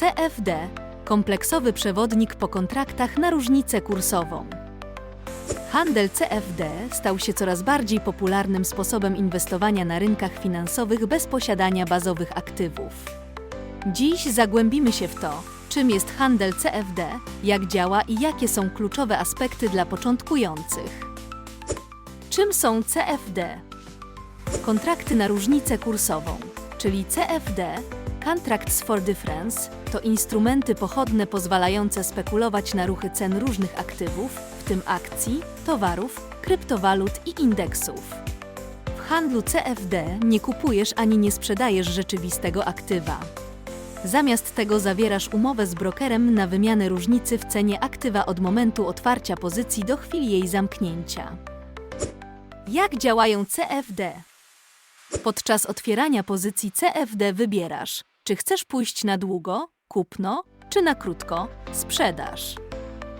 CFD kompleksowy przewodnik po kontraktach na różnicę kursową. Handel CFD stał się coraz bardziej popularnym sposobem inwestowania na rynkach finansowych bez posiadania bazowych aktywów. Dziś zagłębimy się w to, czym jest handel CFD, jak działa i jakie są kluczowe aspekty dla początkujących. Czym są CFD? Kontrakty na różnicę kursową, czyli CFD, Contracts for Difference, to instrumenty pochodne pozwalające spekulować na ruchy cen różnych aktywów, w tym akcji, towarów, kryptowalut i indeksów. W handlu CFD nie kupujesz ani nie sprzedajesz rzeczywistego aktywa. Zamiast tego zawierasz umowę z brokerem na wymianę różnicy w cenie aktywa od momentu otwarcia pozycji do chwili jej zamknięcia. Jak działają CFD? Podczas otwierania pozycji CFD wybierasz, czy chcesz pójść na długo, kupno, czy na krótko, sprzedaż.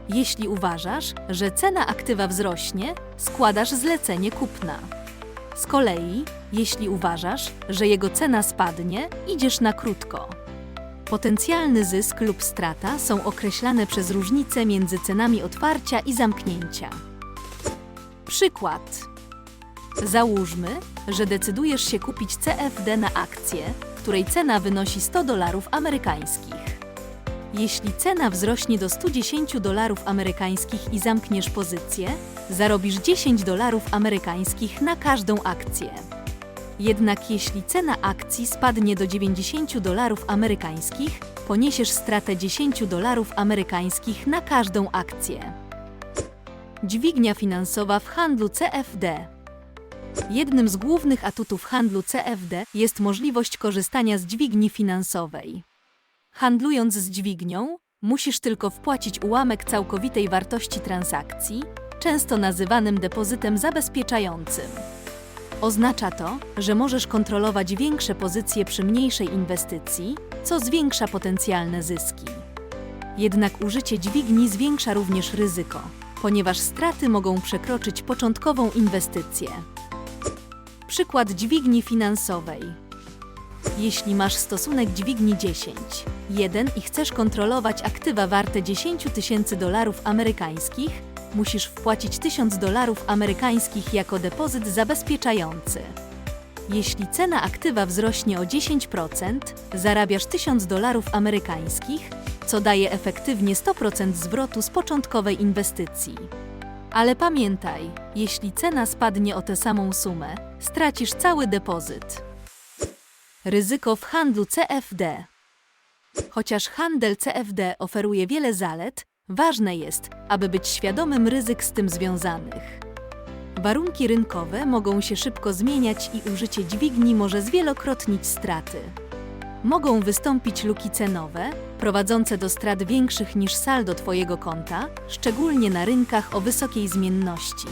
Jeśli uważasz, że cena aktywa wzrośnie, składasz zlecenie kupna. Z kolei, jeśli uważasz, że jego cena spadnie, idziesz na krótko. Potencjalny zysk lub strata są określane przez różnicę między cenami otwarcia i zamknięcia. Przykład. Załóżmy, że decydujesz się kupić CFD na akcję, której cena wynosi 100 dolarów amerykańskich. Jeśli cena wzrośnie do 110 dolarów amerykańskich i zamkniesz pozycję, zarobisz 10 dolarów amerykańskich na każdą akcję. Jednak jeśli cena akcji spadnie do 90 dolarów amerykańskich, poniesiesz stratę 10 dolarów amerykańskich na każdą akcję. Dźwignia finansowa w handlu CFD. Jednym z głównych atutów handlu CFD jest możliwość korzystania z dźwigni finansowej. Handlując z dźwignią, musisz tylko wpłacić ułamek całkowitej wartości transakcji, często nazywanym depozytem zabezpieczającym. Oznacza to, że możesz kontrolować większe pozycje przy mniejszej inwestycji, co zwiększa potencjalne zyski. Jednak użycie dźwigni zwiększa również ryzyko, ponieważ straty mogą przekroczyć początkową inwestycję. Przykład dźwigni finansowej. Jeśli masz stosunek dźwigni 10, 1 i chcesz kontrolować aktywa warte 10 tysięcy dolarów amerykańskich, musisz wpłacić 1000 dolarów amerykańskich jako depozyt zabezpieczający. Jeśli cena aktywa wzrośnie o 10%, zarabiasz 1000 dolarów amerykańskich, co daje efektywnie 100% zwrotu z początkowej inwestycji. Ale pamiętaj, jeśli cena spadnie o tę samą sumę, stracisz cały depozyt. Ryzyko w handlu CFD. Chociaż handel CFD oferuje wiele zalet, ważne jest, aby być świadomym ryzyk z tym związanych. Warunki rynkowe mogą się szybko zmieniać i użycie dźwigni może zwielokrotnić straty. Mogą wystąpić luki cenowe, prowadzące do strat większych niż saldo Twojego konta, szczególnie na rynkach o wysokiej zmienności.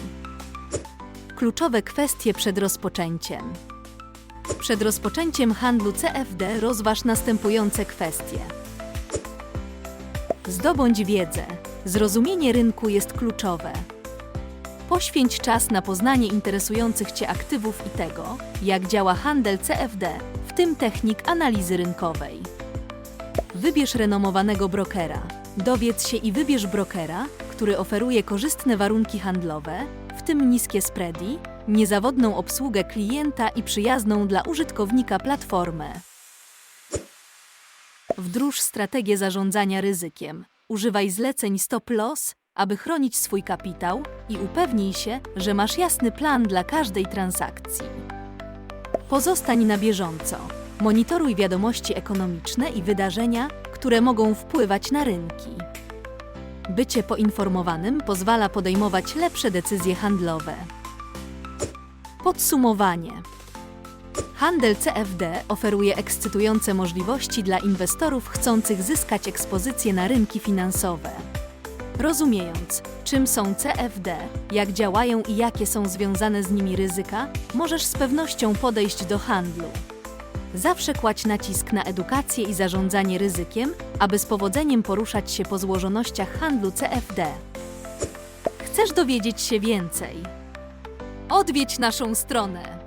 Kluczowe kwestie przed rozpoczęciem. Przed rozpoczęciem handlu CFD rozważ następujące kwestie. Zdobądź wiedzę. Zrozumienie rynku jest kluczowe. Poświęć czas na poznanie interesujących Cię aktywów i tego, jak działa handel CFD, w tym technik analizy rynkowej. Wybierz renomowanego brokera. Dowiedz się i wybierz brokera, który oferuje korzystne warunki handlowe, w tym niskie spready, niezawodną obsługę klienta i przyjazną dla użytkownika platformę. Wdróż strategię zarządzania ryzykiem. Używaj zleceń stop loss, aby chronić swój kapitał i upewnij się, że masz jasny plan dla każdej transakcji. Pozostań na bieżąco. Monitoruj wiadomości ekonomiczne i wydarzenia, które mogą wpływać na rynki. Bycie poinformowanym pozwala podejmować lepsze decyzje handlowe. Podsumowanie. Handel CFD oferuje ekscytujące możliwości dla inwestorów chcących zyskać ekspozycję na rynki finansowe. Rozumiejąc, czym są CFD, jak działają i jakie są związane z nimi ryzyka, możesz z pewnością podejść do handlu. Zawsze kładź nacisk na edukację i zarządzanie ryzykiem, aby z powodzeniem poruszać się po złożonościach handlu CFD. Chcesz dowiedzieć się więcej? Odwiedź naszą stronę